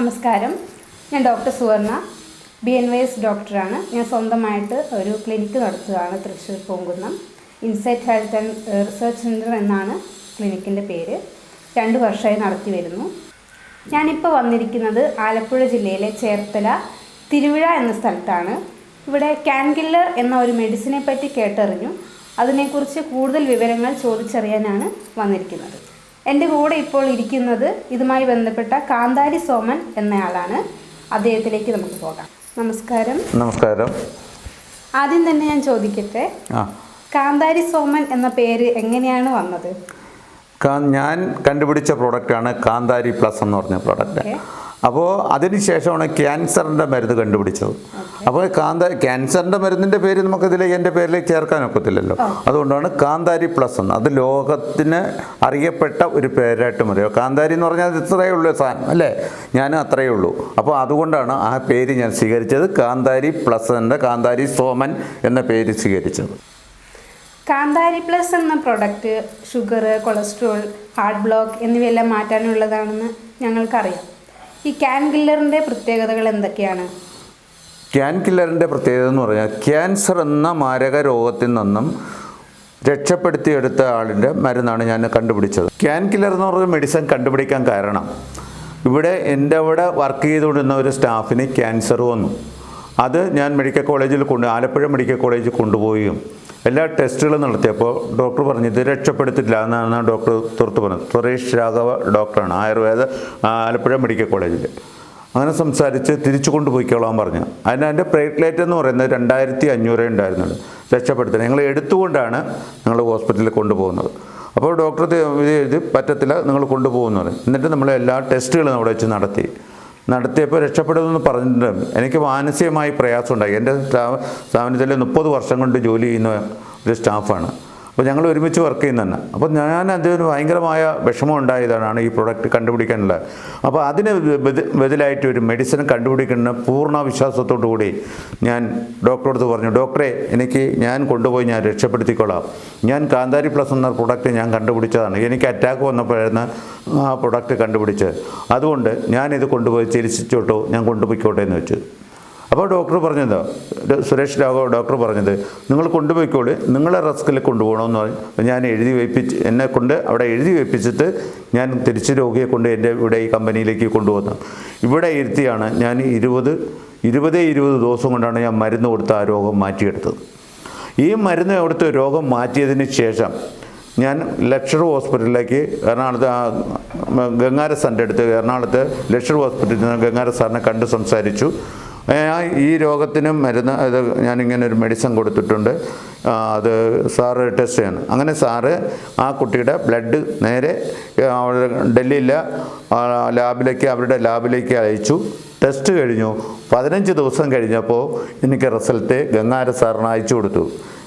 നമസ്കാരം. ഞാൻ ഡോക്ടർ സുവർണ. ബി എൻ വൈ എസ് ഡോക്ടറാണ്. ഞാൻ സ്വന്തമായിട്ട് ഒരു ക്ലിനിക്ക് നടത്തുകയാണ് Thrissur Poonkunnam. Insight health and research centre എന്നാണ് ക്ലിനിക്കിന്റെ പേര്. രണ്ട് വർഷമായി നടത്തി വരുന്നു. ഞാനിപ്പോൾ വന്നിരിക്കുന്നത് ആലപ്പുഴ ജില്ലയിലെ ചേർത്തല തിരുവിഴ എന്ന സ്ഥലത്താണ്. ഇവിടെ കാൻകില്ലർ എന്ന ഒരു മെഡിസിനെ പറ്റി കേട്ടറിഞ്ഞു. അതിനെക്കുറിച്ച് കൂടുതൽ വിവരങ്ങൾ ചോദിച്ചറിയാനാണ് വന്നിരിക്കുന്നത്. എന്റെ കൂടെ ഇപ്പോൾ ഇരിക്കുന്നത് ഇതുമായി ബന്ധപ്പെട്ട കാന്താരി സോമൻ എന്നയാളാണ്. അദ്ദേഹത്തിലേക്ക് നമുക്ക് പോകാം. നമസ്കാരം. നമസ്കാരം. ആദ്യം തന്നെ ഞാൻ ചോദിക്കട്ടെ കാന്താരി സോമൻ എന്ന പേര് എങ്ങനെയാണ് വന്നത്? ഞാൻ കണ്ടുപിടിച്ച പ്രോഡക്റ്റാണ് കാന്താരി പ്ലസ് എന്ന് പറഞ്ഞ പ്രോഡക്റ്റ് അപ്പോൾ അതിനുശേഷമാണ് ക്യാൻസറിന്റെ മരുന്ന് കണ്ടുപിടിച്ചത്. അപ്പോൾ കാന്ത ക്യാൻസറിന്റെ മരുന്നിന്റെ പേര് നമുക്കിതിൽ എന്റെ പേരിലേക്ക് ചേർക്കാൻ ഒക്കത്തില്ലല്ലോ. അതുകൊണ്ടാണ് കാന്താരി പ്ലസ് എന്ന്. അത് ലോകത്തിന് അറിയപ്പെട്ട ഒരു പേരായിട്ട് മതിയോ കാന്താരി എന്ന് പറഞ്ഞാൽ ഇത്രയേ ഉള്ളൂ സാധനം അല്ലേ? ഞാൻ അത്രയേ ഉള്ളൂ. അപ്പോൾ അതുകൊണ്ടാണ് ആ പേര് ഞാൻ സ്വീകരിച്ചത്. കാന്താരി പ്ലസ് എന്ന കാന്താരി സോമൻ എന്ന പേര് സ്വീകരിച്ചത്. കാന്താരി പ്ലസ് എന്ന product sugar cholesterol heart block എന്നിവയെല്ലാം മാറ്റാനുള്ളതാണെന്ന് ഞങ്ങൾക്കറിയാം. ഈ ക്യാൻ കില്ലറിന്റെ പ്രത്യേകതകൾ എന്തൊക്കെയാണ്? ക്യാൻ കില്ലറിന്റെ പ്രത്യേകത എന്ന് പറഞ്ഞാൽ ക്യാൻസർ എന്ന മാരക രോഗത്തിൽ നിന്നും രക്ഷപ്പെടുത്തിയെടുത്ത ആളിന്റെ മരുന്നാണ് ഞാൻ കണ്ടുപിടിച്ചത്. ക്യാൻ കില്ലർ എന്ന് പറഞ്ഞ മെഡിസിൻ കണ്ടുപിടിക്കാൻ കാരണം. ഇവിടെ എന്റെ അവിടെ വർക്ക് ചെയ്തുകൊണ്ടിരുന്ന ഒരു സ്റ്റാഫിന് ക്യാൻസർ വന്നു. അത് ഞാൻ മെഡിക്കൽ കോളേജിൽ കൊണ്ട് ആലപ്പുഴ മെഡിക്കൽ കോളേജിൽ കൊണ്ടുപോവുകയും എല്ലാ ടെസ്റ്റുകളും നടത്തിയപ്പോൾ ഡോക്ടർ പറഞ്ഞു ഇത് രക്ഷപ്പെടുത്തിട്ടില്ല എന്നാണ് ഡോക്ടർ തുറത്ത് പറഞ്ഞത്. സുരേഷ് രാഘവ ഡോക്ടറാണ് ആയുർവേദ ആലപ്പുഴ മെഡിക്കൽ കോളേജിൽ അങ്ങനെ സംസാരിച്ച് തിരിച്ചു കൊണ്ടുപോയിക്കോളാൻ പറഞ്ഞു. അതിന് അതിന്റെ പ്ലേറ്റ്ലേറ്റ് എന്ന് പറയുന്നത് രണ്ടായിരത്തി അഞ്ഞൂറേ ഉണ്ടായിരുന്നുള്ളൂ. രക്ഷപ്പെടുത്തുന്നത് ഞങ്ങൾ എടുത്തുകൊണ്ടാണ് ഞങ്ങൾ ഹോസ്പിറ്റലിൽ കൊണ്ടുപോകുന്നത്. അപ്പോൾ ഡോക്ടർ ഇത് പറ്റത്തില്ല നിങ്ങൾ കൊണ്ടുപോകുന്നു പറഞ്ഞു. എന്നിട്ട് നമ്മൾ എല്ലാ ടെസ്റ്റുകളും അവിടെ വെച്ച് നടത്തി. നടത്തിയപ്പോൾ രക്ഷപ്പെടുമെന്ന് പറഞ്ഞിട്ടുണ്ട്. എനിക്ക് മാനസികമായി പ്രയാസം ഉണ്ടായി എന്റെ സ്ഥാപ- സ്ഥാപനത്തിൽ മുപ്പത് വർഷം കൊണ്ട് ജോലി ചെയ്യുന്ന ഒരു സ്റ്റാഫാണ്. അപ്പോൾ ഞങ്ങൾ ഒരുമിച്ച് വർക്ക് ചെയ്യുന്നതന്നെ അപ്പോൾ ഞാൻ അതിന് ഭയങ്കരമായ വിഷമം ഉണ്ടായതാണ് ഈ പ്രൊഡക്റ്റ് കണ്ടുപിടിക്കാനുള്ളത് അപ്പോൾ അതിന് ബദ- ബദലായിട്ട് ഒരു മെഡിസിൻ കണ്ടുപിടിക്കുന്ന പൂർണ വിശ്വാസത്തോടു കൂടി ഞാൻ ഡോക്ടറോട് പറഞ്ഞു ഡോക്ടറെ എനിക്ക് ഞാൻ കൊണ്ടുപോയി ഞാൻ രക്ഷപ്പെടുത്തിക്കൊള്ളാം ഞാൻ കാന്താരി പ്ലസ് എന്ന പ്രൊഡക്റ്റ് ഞാൻ കണ്ടുപിടിച്ചതാണ്. എനിക്ക് അറ്റാക്ക് വന്നപ്പോഴായിരുന്നു ആ പ്രൊഡക്റ്റ് കണ്ടുപിടിച്ച് അതുകൊണ്ട് ഞാനിത് കൊണ്ടുപോയി ചികിത്സിച്ചോട്ടോ ഞാൻ കൊണ്ടുപോയിക്കോട്ടെ എന്ന് വെച്ചു. അപ്പോൾ ഡോക്ടർ പറഞ്ഞത് സുരേഷ് രാഘവ് ഡോക്ടർ പറഞ്ഞത് നിങ്ങൾ കൊണ്ടുപോയിക്കോളി നിങ്ങളെ റിസ്കിൽ കൊണ്ടുപോകണമെന്ന് പറഞ്ഞു ഞാൻ എഴുതി വയ്പ്പിച്ച് എന്നെ കൊണ്ട് അവിടെ എഴുതി വയ്പ്പിച്ചിട്ട് ഞാൻ തിരിച്ച് രോഗിയെ കൊണ്ട് എന്റെ ഇവിടെ ഈ കമ്പനിയിലേക്ക് കൊണ്ടുവന്നു. ഇവിടെ ഇരുത്തിയാണ് ഞാൻ ഇരുപത് ഇരുപതേ ഇരുപത് ദിവസം കൊണ്ടാണ് ഞാൻ മരുന്ന് കൊടുത്ത് ആ രോഗം മാറ്റിയെടുത്തത്. ഈ മരുന്ന് കൊടുത്ത് രോഗം മാറ്റിയതിന് ശേഷം ഞാൻ ലക്ഷർ ഹോസ്പിറ്റലിലേക്ക് എറണാകുളത്ത് ഗംഗാര സാറിന്റെ അടുത്ത് എറണാകുളത്ത് ലക്ഷർ ഹോസ്പിറ്റലിൽ നിന്ന് ഗംഗാര സാറിനെ കണ്ട് സംസാരിച്ചു. ഈ രോഗത്തിനും മരുന്ന് അത് ഞാനിങ്ങനെ ഒരു മെഡിസിൻ കൊടുത്തിട്ടുണ്ട്. അത് സാറ് ടെസ്റ്റ് ചെയ്യണം. അങ്ങനെ സാറ് ആ കുട്ടിയുടെ ബ്ലഡ് നേരെ ഡൽഹിയിലെ ലാബിലേക്ക് അവരുടെ ലാബിലേക്ക് അയച്ചു. ടെസ്റ്റ് കഴിഞ്ഞു. പതിനഞ്ച് ദിവസം കഴിഞ്ഞപ്പോൾ എനിക്ക് റിസൾട്ട് ഗംഗാര സാറിന് അയച്ചു കൊടുത്തു.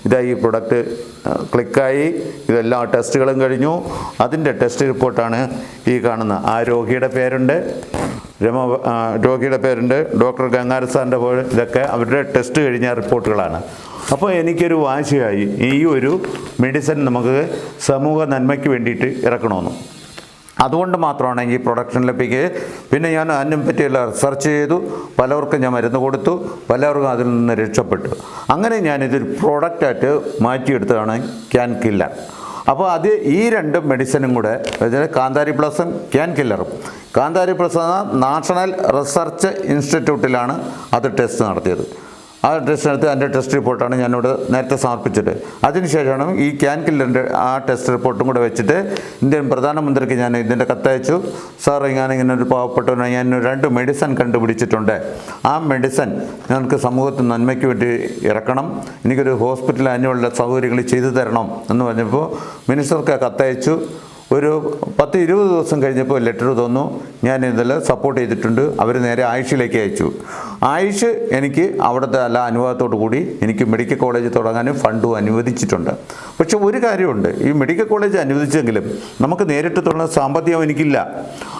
ഇതാ ഈ പ്രൊഡക്റ്റ് ക്ലിക്കായി. ഇതെല്ലാം ടെസ്റ്റുകളും കഴിഞ്ഞു. അതിന്റെ ടെസ്റ്റ് റിപ്പോർട്ടാണ് ഈ കാണുന്ന ആ രോഗിയുടെ പേരുണ്ട്. രമ രോഗിയുടെ പേരുണ്ട്. ഡോക്ടർ ഗംഗാര സാറിന്റെ പോലെ ഇതൊക്കെ അവരുടെ ടെസ്റ്റ് കഴിഞ്ഞ റിപ്പോർട്ടുകളാണ്. അപ്പോൾ എനിക്കൊരു വാശിയായി. ഈ ഒരു മെഡിസിൻ നമുക്ക് സമൂഹ നന്മയ്ക്ക് വേണ്ടിയിട്ട് ഇറക്കണമെന്ന്. അതുകൊണ്ട് മാത്രമാണ് ഈ പ്രൊഡക്ഷൻ ലഭിക്കുക. പിന്നെ ഞാൻ അതിനെ പറ്റിയുള്ള റിസർച്ച് ചെയ്തു. പലർക്കും ഞാൻ മരുന്ന് കൊടുത്തു. പലർക്കും അതിൽ നിന്ന് രക്ഷപ്പെട്ടു. അങ്ങനെ ഞാനിതൊരു പ്രോഡക്റ്റായിട്ട് മാറ്റിയെടുത്തതാണ് ക്യാൻ കില്ലർ. അപ്പോൾ അത് ഈ രണ്ട് മെഡിസിനും കൂടെ കാന്താരി പ്ലസും ക്യാൻ കില്ലറും. കാന്താരി പ്രസാദ് നാഷണൽ റിസർച്ച് ഇൻസ്റ്റിറ്റ്യൂട്ടിലാണ് അത് ടെസ്റ്റ് നടത്തിയത്. ആ ടെസ്റ്റ് നടത്തി അതിന്റെ ടെസ്റ്റ് റിപ്പോർട്ടാണ് ഞാനിവിടെ നേരത്തെ സമർപ്പിച്ചിട്ട് അതിനുശേഷമാണ് ഈ ക്യാൻ കില്ലറിന്റെ ആ ടെസ്റ്റ് റിപ്പോർട്ടും കൂടെ വെച്ചിട്ട് ഇന്ത്യൻ പ്രധാനമന്ത്രിക്ക് ഞാൻ ഇതിന്റെ കത്തയച്ചു. സാർ ഞാൻ ഇങ്ങനെ ഒരു പാവപ്പെട്ടവനാണ് ഞാൻ രണ്ട് മെഡിസിൻ കണ്ടുപിടിച്ചിട്ടുണ്ട്. ആ മെഡിസിൻ ഞങ്ങൾക്ക് സമൂഹത്തിന് നന്മയ്ക്ക് വേണ്ടി ഇറക്കണം. എനിക്കൊരു ഹോസ്പിറ്റൽ അതിനുള്ള സൗകര്യങ്ങൾ ചെയ്തു തരണം എന്ന് പറഞ്ഞപ്പോൾ മിനിസ്റ്റർക്ക് കത്തയച്ചു. ഒരു പത്ത് ഇരുപത് ദിവസം കഴിഞ്ഞപ്പോൾ ലെറ്റർ തന്നു. ഞാൻ ഇതിൽ സപ്പോർട്ട് ചെയ്തിട്ടുണ്ട്. അവർ നേരെ ആയുഷിലേക്ക് അയച്ചു. ആയുഷ് എനിക്ക് അവിടുത്തെ അല്ല അനുവാദത്തോടു കൂടി എനിക്ക് മെഡിക്കൽ കോളേജ് തുടങ്ങാനും ഫണ്ടും അനുവദിച്ചിട്ടുണ്ട്. പക്ഷെ ഒരു കാര്യമുണ്ട്. ഈ മെഡിക്കൽ കോളേജ് അനുവദിച്ചെങ്കിലും നമുക്ക് നേരിട്ട് തുടങ്ങുന്ന സാമ്പത്തികം എനിക്കില്ല.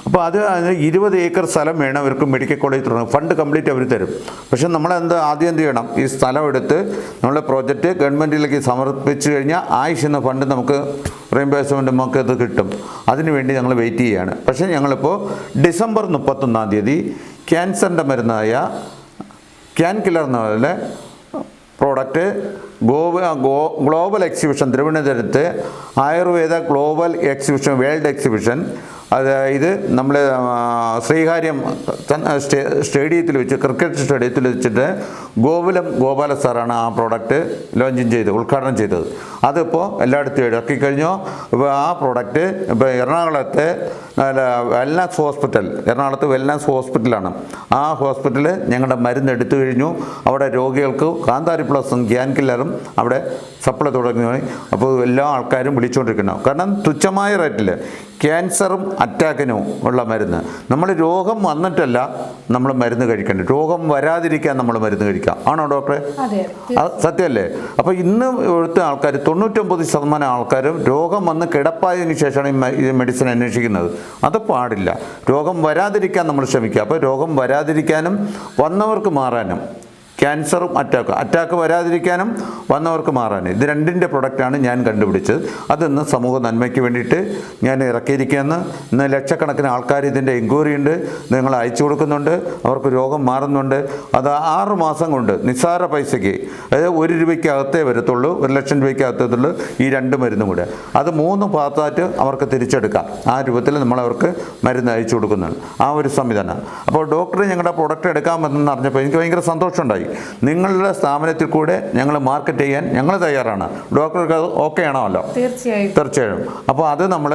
അപ്പോൾ അത് അതിന് ഇരുപത് ഏക്കർ സ്ഥലം വേണം അവർക്ക് മെഡിക്കൽ കോളേജ് തുടങ്ങും ഫണ്ട് കംപ്ലീറ്റ് അവർ തരും. പക്ഷെ നമ്മളെന്ത് ആദ്യം എന്ത് ചെയ്യണം? ഈ സ്ഥലം എടുത്ത് നമ്മളെ പ്രോജക്റ്റ് ഗവൺമെന്റിലേക്ക് സമർപ്പിച്ചു കഴിഞ്ഞാൽ ആയുഷ് എന്ന ഫണ്ട് നമുക്ക് റീംബേഴ്സ്മെന്റ് നമുക്ക് ഇത് കിട്ടും. അതിനുവേണ്ടി ഞങ്ങൾ വെയിറ്റ് ചെയ്യുകയാണ്. പക്ഷേ ഞങ്ങളിപ്പോൾ ഡിസംബർ മുപ്പത്തൊന്നാം തീയതി ക്യാൻസറിന്റെ മരുന്നായ ക്യാൻ കില്ലർ എന്ന പോലെ product Goa go global exhibition തിരുവനന്തപുരത്ത് Ayurveda global exhibition world exhibition അത് ഇത് നമ്മൾ ശ്രീകാര്യം സ്റ്റേഡിയത്തിൽ വെച്ച് ക്രിക്കറ്റ് സ്റ്റേഡിയത്തിൽ വെച്ചിട്ട് ഗോകുലം ഗോപാല സാറാണ് ആ പ്രോഡക്റ്റ് ലോഞ്ചിങ് ചെയ്ത് ഉദ്ഘാടനം ചെയ്തത്. അതിപ്പോൾ എല്ലായിടത്തും ഇറക്കി കഴിഞ്ഞു ഇപ്പോൾ ആ പ്രോഡക്റ്റ് ഇപ്പോൾ എറണാകുളത്തെ വെൽനാസ് ഹോസ്പിറ്റൽ എറണാകുളത്ത് വെൽനാസ് ഹോസ്പിറ്റലാണ് ആ ഹോസ്പിറ്റലിൽ ഞങ്ങളുടെ മരുന്ന് എടുത്തു കഴിഞ്ഞു. അവിടെ രോഗികൾക്ക് കാന്താരി പ്ലസും ഗ്യാൻ കില്ലറും അവിടെ സപ്ലൈ തുടങ്ങി അപ്പോൾ എല്ലാ ആൾക്കാരും വിളിച്ചുകൊണ്ടിരിക്കണം കാരണം തുച്ഛമായ റേറ്റിൽ ക്യാൻസറും അറ്റാക്കിനും ഉള്ള മരുന്ന്. നമ്മൾ രോഗം വന്നിട്ടല്ല നമ്മൾ മരുന്ന് കഴിക്കേണ്ടത്. രോഗം വരാതിരിക്കാൻ നമ്മൾ മരുന്ന് കഴിക്കാം. ആണോ ഡോക്ടറെ സത്യമല്ലേ? അപ്പോൾ ഇന്ന് ഇവിടുത്തെ ആൾക്കാർ തൊണ്ണൂറ്റൊമ്പത് ശതമാനം ആൾക്കാരും രോഗം വന്ന് കിടപ്പായതിന് ശേഷമാണ് ഈ മെഡിസിൻ അന്വേഷിക്കുന്നത്. അത് പാടില്ല. രോഗം വരാതിരിക്കാൻ നമ്മൾ ശ്രമിക്കുക. അപ്പോൾ രോഗം വരാതിരിക്കാനും വന്നവർക്ക് മാറാനും ക്യാൻസറും അറ്റാക്കും അറ്റാക്ക് വരാതിരിക്കാനും വന്നവർക്ക് മാറാനും. ഇത് രണ്ടിന്റെ പ്രൊഡക്റ്റാണ് ഞാൻ കണ്ടുപിടിച്ചത്. അതിന്ന് സമൂഹ നന്മയ്ക്ക് വേണ്ടിയിട്ട് ഞാൻ ഇറക്കിയിരിക്കുകയെന്ന് ഇന്ന് ലക്ഷക്കണക്കിന് ആൾക്കാർ ഇതിന്റെ എൻക്വയറി ഉണ്ട്. നിങ്ങൾ അയച്ചു കൊടുക്കുന്നുണ്ട്. അവർക്ക് രോഗം മാറുന്നുണ്ട്. അത് ആറ് മാസം കൊണ്ട് നിസ്സാര പൈസയ്ക്ക് അതായത് ഒരു രൂപയ്ക്കകത്തേ വരത്തുള്ളൂ. ഒരു ലക്ഷം രൂപയ്ക്കകത്തുള്ളൂ ഈ രണ്ട് മരുന്നും കൂടെ. അത് മൂന്ന് ഭാഗത്തായിട്ട് അവർക്ക് തിരിച്ചെടുക്കാം. ആ രൂപത്തിൽ നമ്മൾ അവർക്ക് മരുന്ന് അയച്ചു കൊടുക്കുന്നുണ്ട്. ആ ഒരു സംവിധാനം. അപ്പോൾ ഡോക്ടർ ഞങ്ങളുടെ പ്രൊഡക്റ്റ് എടുക്കാമെന്ന് അറിഞ്ഞപ്പോൾ എനിക്ക് ഭയങ്കര സന്തോഷമുണ്ടായി. നിങ്ങളുടെ സ്ഥാപനത്തിൽ കൂടെ ഞങ്ങൾ മാർക്കറ്റ് ചെയ്യാൻ ഞങ്ങൾ തയ്യാറാണ്. ഡോക്ടർക്ക് അത് ഓക്കെ ആണോ തീർച്ചയായും. തീർച്ചയായും. അപ്പോൾ അത് നമ്മൾ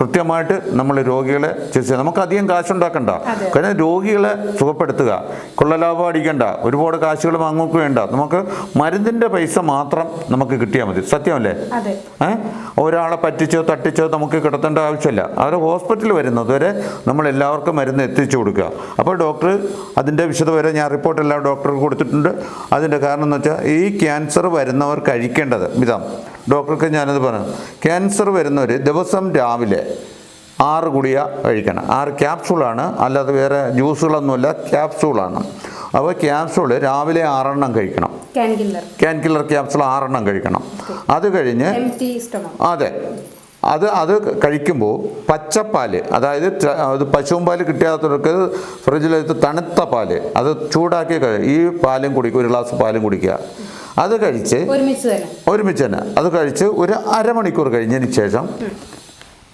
കൃത്യമായിട്ട് നമ്മൾ രോഗികളെ ചികിത്സ നമുക്ക് അധികം കാശുണ്ടാക്കണ്ട. ഉണ്ടാക്കണ്ട കാരണം രോഗികളെ സുഖപ്പെടുത്തുക. കൊള്ളലാഭം അടിക്കണ്ട. ഒരുപാട് കാശുകൾ വാങ്ങുക വേണ്ട നമുക്ക് മരുന്നിന്റെ പൈസ മാത്രം നമുക്ക് കിട്ടിയാൽ മതി. സത്യമല്ലേ ഏഹ് ഒരാളെ പറ്റിച്ചോ തട്ടിച്ചോ നമുക്ക് കിടത്തേണ്ട ആവശ്യമില്ല അവർ ഹോസ്പിറ്റലിൽ വരുന്നത് വരെ നമ്മൾ എല്ലാവർക്കും മരുന്ന് എത്തിച്ചു കൊടുക്കുക. അപ്പോൾ ഡോക്ടർ അതിന്റെ വിശദവരെ ഞാൻ റിപ്പോർട്ട് എല്ലാ ഡോക്ടർക്ക് കൊടുത്തിട്ടുണ്ട്. അതിന്റെ കാരണം എന്ന് വെച്ചാൽ ഈ ക്യാൻസർ വരുന്നവർ കഴിക്കേണ്ടത്. വിധം ഡോക്ടർക്ക് ഞാനത് പറഞ്ഞു. ക്യാൻസർ വരുന്നവർ ദിവസം രാവിലെ ആറ് ഗുളിക കഴിക്കണം. ആറ് ക്യാപ്സൂളാണ് അല്ലാതെ വേറെ ജ്യൂസുകളൊന്നുമല്ല ക്യാപ്സൂളാണ് അപ്പോൾ ക്യാപ്സൂൾ രാവിലെ ആറെണ്ണം കഴിക്കണം. Can killer. ക്യാപ്സൂൾ ആറെണ്ണം കഴിക്കണം. അത് കഴിഞ്ഞ് അതെ. അത് അത് കഴിക്കുമ്പോൾ പച്ചപ്പാൽ അതായത് അത് പശുവും പാൽ കിട്ടാത്തവർക്ക് ഫ്രിഡ്ജിലെടുത്ത് തണുത്ത പാൽ അത് ചൂടാക്കി ഈ പാലും കുടിക്കുക ഒരു ഗ്ലാസ് പാലും കുടിക്കുക. അത് കഴിച്ച് ഒരുമിച്ച് തന്നെ. അത് കഴിച്ച് ഒരു അരമണിക്കൂർ കഴിഞ്ഞതിന് ശേഷം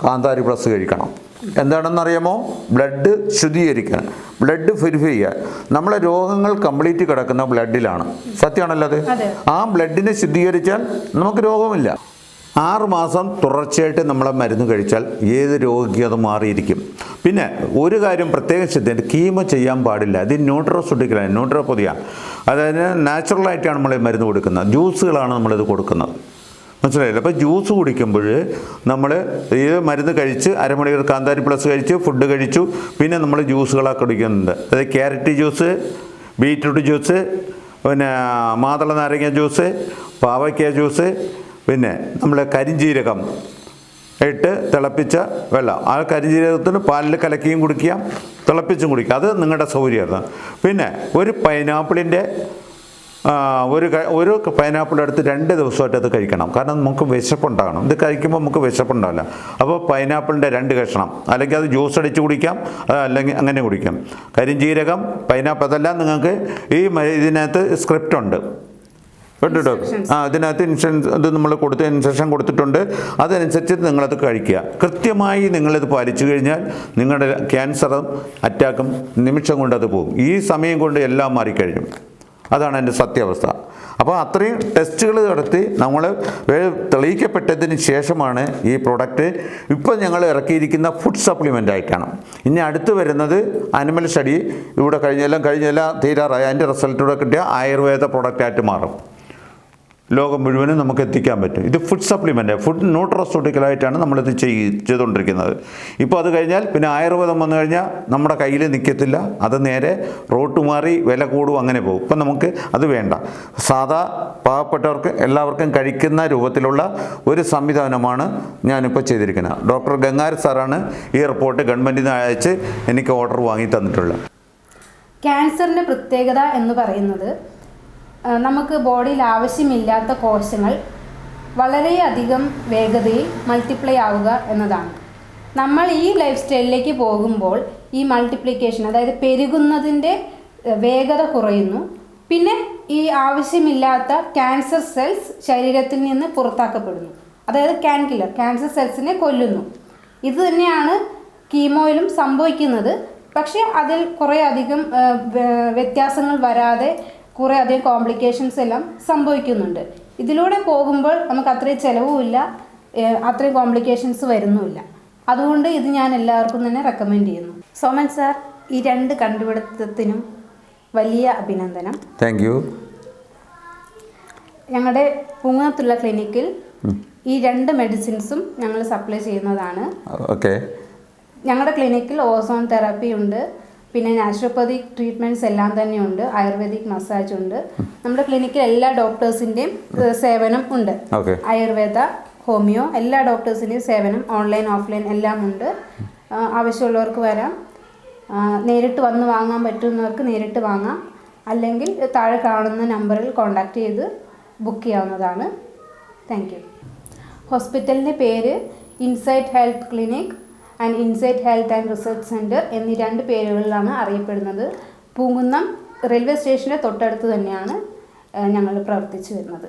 കാന്താരി പ്ലസ് കഴിക്കണം. എന്താണെന്നറിയാമോ? ബ്ലഡ് ശുദ്ധീകരിക്കാൻ ബ്ലഡ് വെരിഫൈ ചെയ്യാൻ നമ്മളെ രോഗങ്ങൾ കംപ്ലീറ്റ് കിടക്കുന്ന ബ്ലഡിലാണ്. സത്യമാണല്ലോ അതെ. ആ ബ്ലഡിനെ ശുദ്ധീകരിച്ചാൽ നമുക്ക് രോഗമില്ല. ആറ് മാസം തുടർച്ചയായിട്ട് നമ്മളെ മരുന്ന് കഴിച്ചാൽ ഏത് രോഗിക്കും അത് മാറിയിരിക്കും. പിന്നെ ഒരു കാര്യം പ്രത്യേകം ശ്രദ്ധിക്കുക കീമോ ചെയ്യാൻ പാടില്ല. ഇത് ന്യൂട്രോസുട്ടിക്കലാണ് ന്യൂട്രോപ്പൊതിയ. അതായത് നാച്ചുറലായിട്ടാണ് നമ്മൾ മരുന്ന് കൊടുക്കുന്നത്. ജ്യൂസുകളാണ് നമ്മളിത് കൊടുക്കുന്നത്. മനസ്സിലായില്ല? അപ്പോൾ ജ്യൂസ് കുടിക്കുമ്പോൾ നമ്മൾ ഈ മരുന്ന് കഴിച്ച് അരമണിക്കൂർ കാന്താരി പ്ലസ് കഴിച്ച് ഫുഡ് കഴിച്ചു. പിന്നെ നമ്മൾ ജ്യൂസുകളൊക്കെ കുടിക്കുന്നുണ്ട്. അതായത് ക്യാരറ്റ് ജ്യൂസ് ബീറ്റ്റൂട്ട് ജ്യൂസ് പിന്നെ മാതള നാരങ്ങ ജ്യൂസ് പാവയ്ക്ക ജ്യൂസ് പിന്നെ നമ്മൾ കരിഞ്ജീരകം ഇട്ട് തിളപ്പിച്ച വെള്ളം. ആ കരിഞ്ജീരകത്തിന് പാലിൽ കലക്കിയും കുടിക്കുക തിളപ്പിച്ചും കുടിക്കുക. അത് നിങ്ങളുടെ സൗകര്യമാണ് പിന്നെ ഒരു പൈനാപ്പിളിന്റെ ഒരു ഒരു പൈനാപ്പിൾ എടുത്ത് രണ്ട് ദിവസമായിട്ട് അത് കഴിക്കണം. കാരണം നമുക്ക് വിശപ്പുണ്ടാകണം. ഇത് കഴിക്കുമ്പോൾ നമുക്ക് വിശപ്പുണ്ടാവില്ല. അപ്പോൾ പൈനാപ്പിളിന്റെ രണ്ട് കഷണം. അല്ലെങ്കിൽ അത് ജ്യൂസ് അടിച്ച് കുടിക്കാം അല്ലെങ്കിൽ അങ്ങനെ കുടിക്കാം. കരിഞ്ജീരകം പൈനാപ്പിൾ അതെല്ലാം നിങ്ങൾക്ക് ഈ ഇതിനകത്ത് സ്ക്രിപ്റ്റ് ഉണ്ട്. ഡോക്ടർ ആ അതിനകത്ത് ഇൻഷുറൻസ് ഇത് നമ്മൾ കൊടുത്ത ഇൻസ്ട്രക്ഷൻ കൊടുത്തിട്ടുണ്ട്. അതനുസരിച്ച് നിങ്ങളത് കഴിക്കുക. കൃത്യമായി നിങ്ങളിത് പാലിച്ചു കഴിഞ്ഞാൽ നിങ്ങളുടെ ക്യാൻസറും അറ്റാക്കും നിമിഷം കൊണ്ട് അത് പോകും. ഈ സമയം കൊണ്ട് എല്ലാം മാറിക്കഴിഞ്ഞു. അതാണ് എന്റെ സത്യാവസ്ഥ. അപ്പോൾ അത്രയും ടെസ്റ്റുകൾ നടത്തി നമ്മൾ തെളിയിക്കപ്പെട്ടതിന് ശേഷമാണ് ഈ പ്രോഡക്റ്റ് ഇപ്പോൾ ഞങ്ങൾ ഇറക്കിയിരിക്കുന്ന ഫുഡ് സപ്ലിമെന്റ് ആയിട്ടാണ്. ഇനി അടുത്ത് വരുന്നത് അനിമൽ സ്റ്റഡി ഇവിടെ കഴിഞ്ഞെല്ലാം കഴിഞ്ഞെല്ലാം തീരാറായി. അതിന്റെ റിസൾട്ടൂടെ കിട്ടിയ ആയുർവേദ പ്രോഡക്റ്റായിട്ട് മാറും. ലോകം മുഴുവനും നമുക്ക് എത്തിക്കാൻ പറ്റും. ഇത് ഫുഡ് സപ്ലിമെന്റ് ഫുഡ് ന്യൂട്രോസ്യൂട്ടിക്കലായിട്ടാണ് നമ്മളിത് ചെയ് ചെയ്തുകൊണ്ടിരിക്കുന്നത്. ഇപ്പോൾ അത് കഴിഞ്ഞാൽ പിന്നെ ആയുർവേദം വന്നു കഴിഞ്ഞാൽ നമ്മുടെ കയ്യിൽ നിൽക്കത്തില്ല അത് നേരെ റോട്ട് മാറി വില കൂടും അങ്ങനെ പോകും. ഇപ്പം നമുക്ക് അത് വേണ്ട. സാധാ പാവപ്പെട്ടവർക്ക് എല്ലാവർക്കും കഴിക്കുന്ന രൂപത്തിലുള്ള ഒരു സംവിധാനമാണ് ഞാനിപ്പോൾ ചെയ്തിരിക്കുന്നത്. ഡോക്ടർ ഗംഗാര സാറാണ് ഈ റിപ്പോർട്ട് ഗവൺമെന്റിൽ നിന്ന് അയച്ച് എനിക്ക് ഓർഡർ വാങ്ങി തന്നിട്ടുള്ളത്. ക്യാൻസറിന്റെ പ്രത്യേകത എന്ന് പറയുന്നത് നമുക്ക് ബോഡിയിൽ ആവശ്യമില്ലാത്ത കോശങ്ങൾ വളരെയധികം വേഗതയിൽ മൾട്ടിപ്ലൈ ആവുക എന്നതാണ്. നമ്മൾ ഈ ലൈഫ് സ്റ്റൈലിലേക്ക് പോകുമ്പോൾ ഈ മൾട്ടിപ്ലിക്കേഷൻ അതായത് പെരുകുന്നതിന്റെ വേഗത കുറയുന്നു. പിന്നെ ഈ ആവശ്യമില്ലാത്ത ക്യാൻസർ സെൽസ് ശരീരത്തിൽ നിന്ന് പുറത്താക്കപ്പെടുന്നു. അതായത് ക്യാൻ കില്ലർ ക്യാൻസർ സെൽസിനെ കൊല്ലുന്നു. ഇത് തന്നെയാണ് കീമോയിലും സംഭവിക്കുന്നത്. പക്ഷേ അതിൽ കുറേ അധികം വ്യത്യാസങ്ങൾ വരാതെ കുറേ അധികം കോംപ്ലിക്കേഷൻസ് എല്ലാം സംഭവിക്കുന്നുണ്ട്. ഇതിലൂടെ പോകുമ്പോൾ നമുക്ക് അത്രയും ചിലവുമില്ല അത്രയും കോംപ്ലിക്കേഷൻസ് വരുന്നുമില്ല അതുകൊണ്ട് ഇത് ഞാൻ എല്ലാവർക്കും തന്നെ റെക്കമെൻഡ് ചെയ്യുന്നു. സോമൻ സാർ ഈ രണ്ട് കണ്ടുപിടുത്തത്തിനും വലിയ അഭിനന്ദനം. താങ്ക് യു ഞങ്ങളുടെ പൂങ്ങത്തുള്ള ക്ലിനിക്കിൽ ഈ രണ്ട് മെഡിസിൻസും ഞങ്ങൾ സപ്ലൈ ചെയ്യുന്നതാണ്. ഓക്കെ ഞങ്ങളുടെ ക്ലിനിക്കിൽ ഓസോൺ തെറാപ്പി ഉണ്ട്. പിന്നെ നാച്ചുറോപ്പതിക് ട്രീറ്റ്മെന്റ്സ് എല്ലാം തന്നെയുണ്ട്. ആയുർവേദിക് മസാജ് ഉണ്ട്. നമ്മുടെ ക്ലിനിക്കിൽ എല്ലാ ഡോക്ടേഴ്സിന്റെയും സേവനം ഉണ്ട്. ആയുർവേദ ഹോമിയോ എല്ലാ ഡോക്ടേഴ്സിന്റെയും സേവനം ഓൺലൈൻ ഓഫ്ലൈൻ എല്ലാം ഉണ്ട്. ആവശ്യമുള്ളവർക്ക് വരാം. നേരിട്ട് വന്ന് വാങ്ങാൻ പറ്റുന്നവർക്ക് നേരിട്ട് വാങ്ങാം. അല്ലെങ്കിൽ താഴെ കാണുന്ന നമ്പറിൽ കോൺടാക്റ്റ് ചെയ്ത് ബുക്ക് ചെയ്യാവുന്നതാണ്. താങ്ക് യു ഹോസ്പിറ്റലിന്റെ പേര് insight health clinic and insight health and research centre എന്നീ രണ്ട് പേരുകളിലാണ് അറിയപ്പെടുന്നത്. പൂങ്കുന്നം റെയിൽവേ സ്റ്റേഷന്റെ തൊട്ടടുത്ത് തന്നെയാണ് ഞങ്ങൾ പ്രവർത്തിച്ചു വരുന്നത്.